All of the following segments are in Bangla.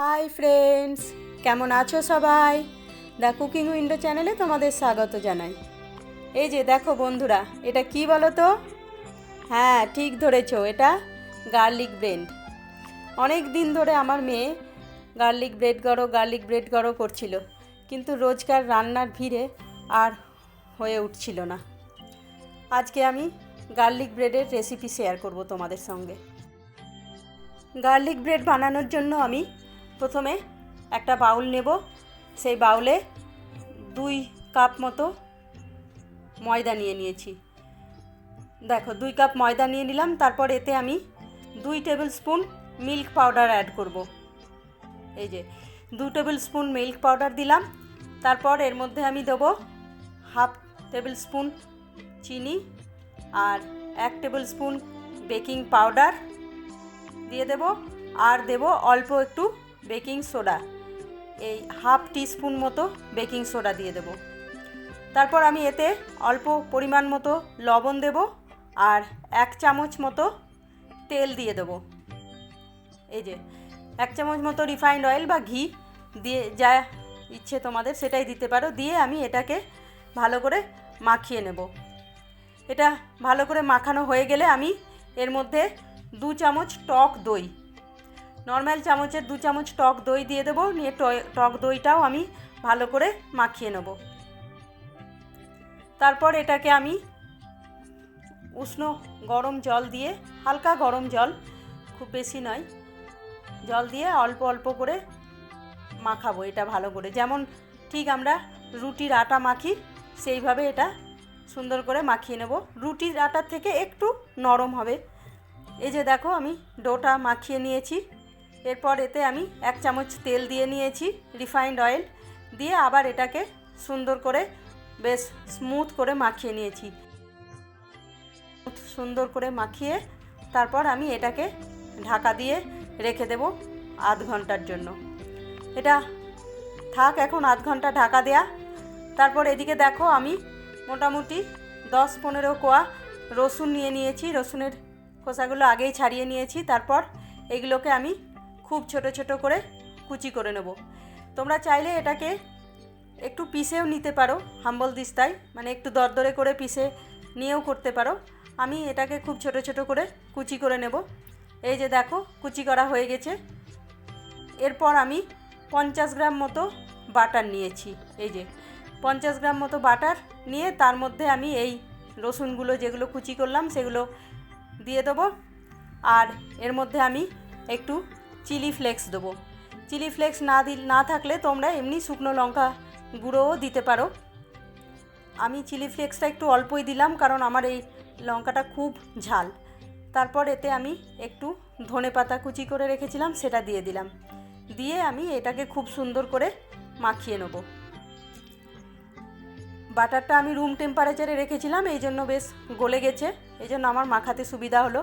হাই ফ্রেন্ডস কেমন আছো সবাই? দ্য কুকিং উইন্ডো চ্যানেলে তোমাদের স্বাগত জানাই। এই যে দেখো বন্ধুরা, এটা কি বলো তো হ্যাঁ ঠিক ধরেছো, এটা গার্লিক ব্রেড অনেক দিন ধরে আমার মেয়ে গার্লিক ব্রেড গড়ো গার্লিক ব্রেড গড়ো করছিল। কিন্তু রোজকার রান্নার ভিড়ে আর হয়ে উঠছিল না। আজকে আমি গার্লিক ব্রেডের রেসিপি শেয়ার করব তোমাদের সঙ্গে। গার্লিক ব্রেড বানানোর জন্য আমি প্রথমে একটা বাউল নেব। সেই বাউলে দুই কাপ মতো ময়দা নিয়ে নিয়েছি। দেখো, দুই কাপ ময়দা নিয়ে নিলাম, তারপর এতে আমি দুই tablespoon milk powder add করব। এই যে, দু টেবিল স্পুন মিল্ক পাউডার দিলাম, তারপর এর মধ্যে আমি দেবো হাফ টেবিল স্পুন চিনি আর এক টেবিল স্পুন বেকিং পাউডার দিয়ে দেব, আর দেব অল্প একটু বেকিং সোডা, এই হাফ টিস্পুন মতো বেকিং সোডা দিয়ে দেব। তারপর আমি এতে অল্প পরিমাণ মতো লবণ দেব আর এক চামচ মতো তেল দিয়ে দেব। এই যে, এক চামচ মতো রিফাইন্ড অয়েল বা ঘি দিয়ে যা ইচ্ছে তোমাদের সেটাই দিতে পারো, দিয়ে আমি এটাকে ভালো করে মাখিয়ে নেব। এটা ভালো করে মাখানো হয়ে গেলে আমি এর মধ্যে দু চামচ টক দই নর্মাল চামচের দু চামচ টক দই দিয়ে দেবো, নিয়ে টক দইটাও আমি ভালো করে মাখিয়ে নেব। তারপর এটাকে আমি উষ্ণ গরম জল দিয়ে, হালকা গরম জল, খুব বেশি নয়, জল দিয়ে অল্প অল্প করে মাখাবো এটা ভালো করে। যেমন ঠিক আমরা রুটির আটা মাখি, সেইভাবে এটা সুন্দর করে মাখিয়ে নেব। রুটির আটার থেকে একটু নরম হবে। এই যে দেখো আমি ডোটা মাখিয়ে নিয়েছি। এরপর এতে আমি এক চামচ তেল দিয়ে নিয়েছি রিফাইন্ড অয়েল দিয়ে আবার এটাকে সুন্দর করে বেশ স্মুথ করে মাখিয়ে নিয়েছি। সুন্দর করে মাখিয়ে তারপর আমি এটাকে ঢাকা দিয়ে রেখে দেব আধ ঘণ্টার জন্য। এটা থাক এখন আধ ঘণ্টা ঢাকা দেয়া। তারপর এদিকে দেখো আমি মোটামুটি দশ পনেরো কোয়া রসুন নিয়ে নিয়েছি। রসুনের খোসাগুলো আগেই ছাড়িয়ে নিয়েছি। তারপর এগুলোকে আমি খুব ছোট ছোট করে কুচি করে নেব। তোমরা চাইলে এটাকে একটু পিষেও নিতে পারো, হাম্বল দিস্তায় মানে একটু দরদরে করে পিষে নিয়েও করতে পারো। আমি এটাকে খুব ছোট ছোট করে কুচি করে নেব। এই যে দেখো, কুচি করা হয়ে গেছে। এরপর আমি পঞ্চাশ গ্রাম মতো বাটার নিয়েছি। এই যে, পঞ্চাশ গ্রাম মতো বাটার নিয়ে তার মধ্যে আমি এই রসুনগুলো যেগুলো কুচি করলাম, সেগুলো দিয়ে দেবো। আর এর মধ্যে আমি একটু চিলি ফ্লেক্স দেবো। চিলি ফ্লেক্স না দি না থাকলে তোমরা এমনি শুকনো লঙ্কা গুঁড়োও দিতে পারো। আমি চিলি ফ্লেক্সটা একটু অল্পই দিলাম, কারণ আমার এই লঙ্কাটা খুব ঝাল। তারপর এতে আমি একটু ধনে পাতা কুচি করে রেখেছিলাম, সেটা দিয়ে দিলাম। দিয়ে আমি এটাকে খুব সুন্দর করে মাখিয়ে নেব। বাটারটা আমি রুম টেম্পারেচারে রেখেছিলাম, এই জন্য বেশ গলে গেছে। এই জন্য আমার মাখাতে সুবিধা হলো।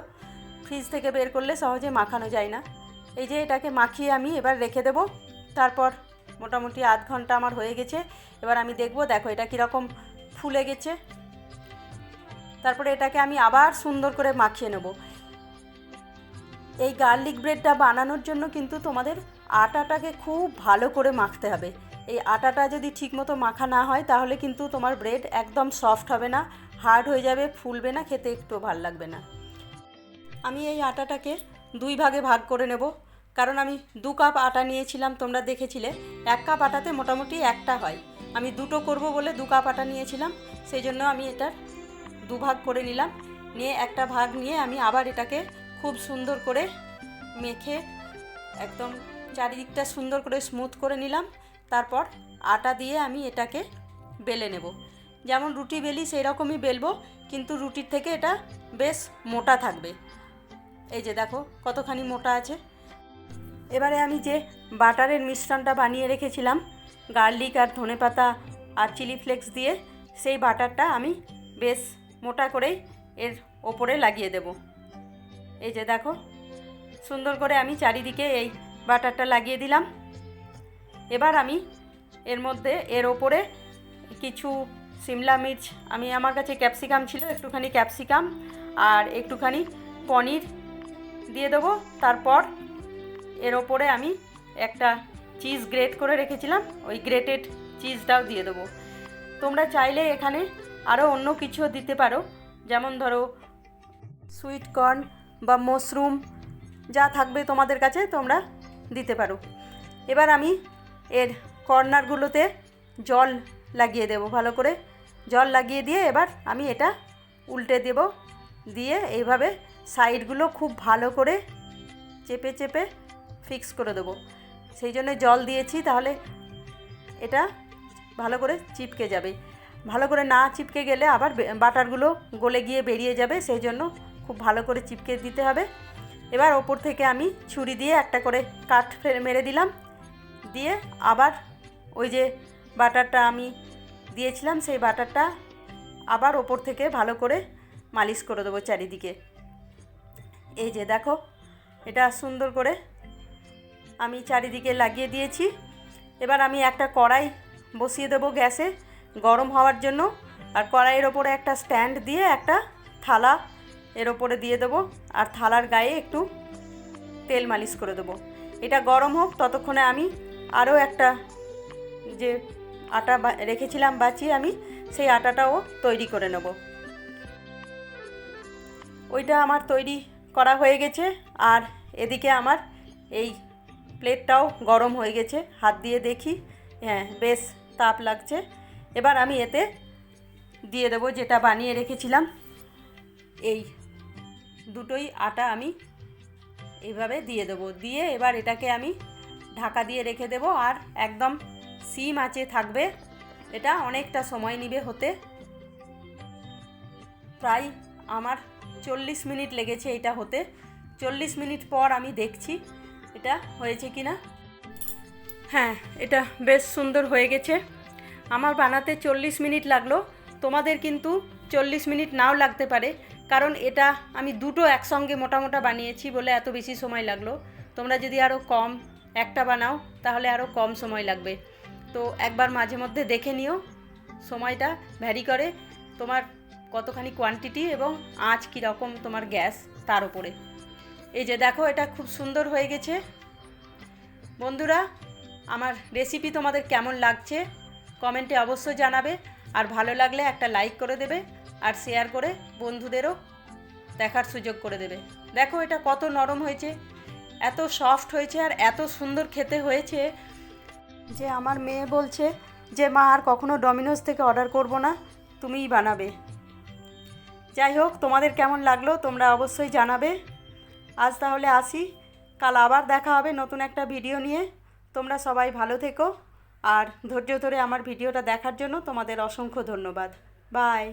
ফ্রিজ থেকে বের করলে সহজে মাখানো যায় না। এই যে এটাকে মাখিয়ে আমি এবার রেখে দেব। তারপর মোটামুটি আধ ঘণ্টা আমার হয়ে গেছে। এবার আমি দেখব, দেখো এটা কীরকম ফুলে গেছে। তারপরে এটাকে আমি আবার সুন্দর করে মাখিয়ে নেব। এই গার্লিক ব্রেডটা বানানোর জন্য কিন্তু তোমাদের আটাটাকে খুব ভালো করে মাখতে হবে। এই আটাটা যদি ঠিকমতো মাখা না হয়, তাহলে কিন্তু তোমার ব্রেড একদম সফট হবে না, হার্ড হয়ে যাবে, ফুলবে না, খেতে একটু ভালো লাগবে না। আমি এই আটাটাকে দুই ভাগে ভাগ করে নেব। কারণ আমি দু কাপ আটা নিয়েছিলাম, তোমরা দেখেছিলে। এক কাপ আটাতে মোটামুটি একটা হয়। আমি দুটো করব বলে দু কাপ আটা নিয়েছিলাম সেই জন্য আমি এটার দু ভাগ করে নিলাম। নিয়ে একটা ভাগ নিয়ে আমি আবার এটাকে খুব সুন্দর করে মেখে একদম চারিদিকটা সুন্দর করে স্মুথ করে নিলাম। তারপর আটা দিয়ে আমি এটাকে বেলে নেব। যেমন রুটি বেলি সেই রকমই বেলবো, কিন্তু রুটির থেকে এটা বেশ মোটা থাকবে। এই যে দেখো, কতখানি মোটা আছে। এবারে আমি যে বাটারের মিশ্রণটা বানিয়ে রেখেছিলাম, গার্লিক আর ধনেপাতা আর চিলি ফ্লেক্স দিয়ে, সেই বাটারটা আমি বেশ মোটা করেই এর ওপরে লাগিয়ে দেব। এই যে দেখো, সুন্দর করে আমি চারিদিকে এই বাটারটা লাগিয়ে দিলাম। এবার আমি এর মধ্যে এর ওপরে কিছু সিমলা মির্চ, আমি আমার কাছে ক্যাপসিকাম ছিল, একটুখানি ক্যাপসিকাম আর একটুখানি পনির দিয়ে দেবো। তারপর এর ওপরে আমি একটা চিজ গ্রেট করে রেখেছিলাম। ওই গ্রেটেড চিজটাও দিয়ে দেবো। তোমরা চাইলে এখানে আরও অন্য কিছু দিতে পারো। যেমন ধরো সুইট কর্ন বা মশরুম যা থাকবে তোমাদের কাছে তোমরা দিতে পারো। এবার আমি এর কর্নারগুলোতে জল লাগিয়ে দেবো ভালো করে। জল লাগিয়ে দিয়ে এবার আমি এটা উল্টে দেব। দিয়ে এইভাবে সাইডগুলো খুব ভালো করে চেপে চেপে ফিক্স করে দেবো। সেই জন্য জল দিয়েছি, তাহলে এটা ভালো করে চিপকে যাবে। ভালো করে না চিপকে গেলে আবার বাটারগুলো গলে গিয়ে বেরিয়ে যাবে, সেই জন্য খুব ভালো করে চিপকে দিতে হবে। এবার ওপর থেকে আমি ছুরি দিয়ে একটা করে কাঠ মেরে দিলাম। দিয়ে আবার ওই যে বাটারটা আমি দিয়েছিলাম, সেই বাটারটা আবার ওপর থেকে ভালো করে মালিশ করে দেবো চারিদিকে। এই যে দেখো, এটা সুন্দর করে আমি চারিদিকে লাগিয়ে দিয়েছি। এবার আমি একটা কড়াই বসিয়ে দেবো গ্যাসে গরম হওয়ার জন্য। আর কড়াইয়ের ওপরে একটা স্ট্যান্ড দিয়ে একটা থালা এর ওপরে দিয়ে দেবো। আর থালার গায়ে একটু তেল মালিশ করে দেবো। এটা গরম হোক, ততক্ষণে আমি আরও একটা যে আটা রেখেছিলাম বাঁচিয়ে আমি সেই আটাটাও তৈরি করে নেব। ওইটা আমার তৈরি করা হয়ে গেছে। আর এদিকে আমার এই প্লেটটাও গরম হয়ে গেছে। হাত দিয়ে দেখি। হ্যাঁ বেশ তাপ লাগছে। এবার আমি এতে দিয়ে দেবো যেটা বানিয়ে রেখেছিলাম। এই দুটোই আটা আমি এইভাবে দিয়ে দেবো। দিয়ে এবার এটাকে আমি ঢাকা দিয়ে রেখে দেবো। আর একদম সিম আঁচে থাকবে। এটা অনেকটা সময় নিবে হতে। প্রায় আমার চল্লিশ মিনিট লেগেছে এটা হতে। চল্লিশ মিনিট পর আমি দেখছি এটা হয়েছে কি না। হ্যাঁ এটা বেশ সুন্দর হয়ে গেছে। আমার বানাতে চল্লিশ মিনিট লাগল, তোমাদের কিন্তু চল্লিশ মিনিট নাও লাগতে পারে, কারণ এটা আমি দুটো একসঙ্গে মোটা মোটা বানিয়েছি বলে এত বেশি সময় লাগল। তোমরা যদি আরও কম একটা বানাও, তাহলে আরও কম সময় লাগবে। তো একবার মাঝে মধ্যে দেখে নিও, সময়টা ভ্যারি করে। তোমার কতখানি কোয়ান্টিটি এবং আঁচ কীরকম তোমার গ্যাস তার উপরে। এই যে দেখো, এটা খুব সুন্দর হয়ে গেছে। বন্ধুরা, আমার রেসিপি তোমাদের কেমন লাগছে কমেন্টে অবশ্যই জানাবে। আর ভালো লাগলে একটা লাইক করে দেবে আর শেয়ার করে বন্ধুদেরও দেখার সুযোগ করে দেবে। দেখো, এটা কত নরম হয়েছে, এত সফট হয়েছে আর এত সুন্দর খেতে হয়েছে যে আমার মেয়ে বলছে যে, মা, আর কখনো ডমিনোজ থেকে অর্ডার করব না, তুমিই বানাবে। যাই হোক, তোমাদের কেমন লাগল তোমরা অবশ্যই জানাবে। আজ তাহলে আসি। কাল আবার দেখা হবে নতুন একটা ভিডিও নিয়ে। তোমরা সবাই ভালো থেকো। আর ধৈর্য ধরে আমার ভিডিওটা দেখার জন্য তোমাদের অসংখ্য ধন্যবাদ। বাই।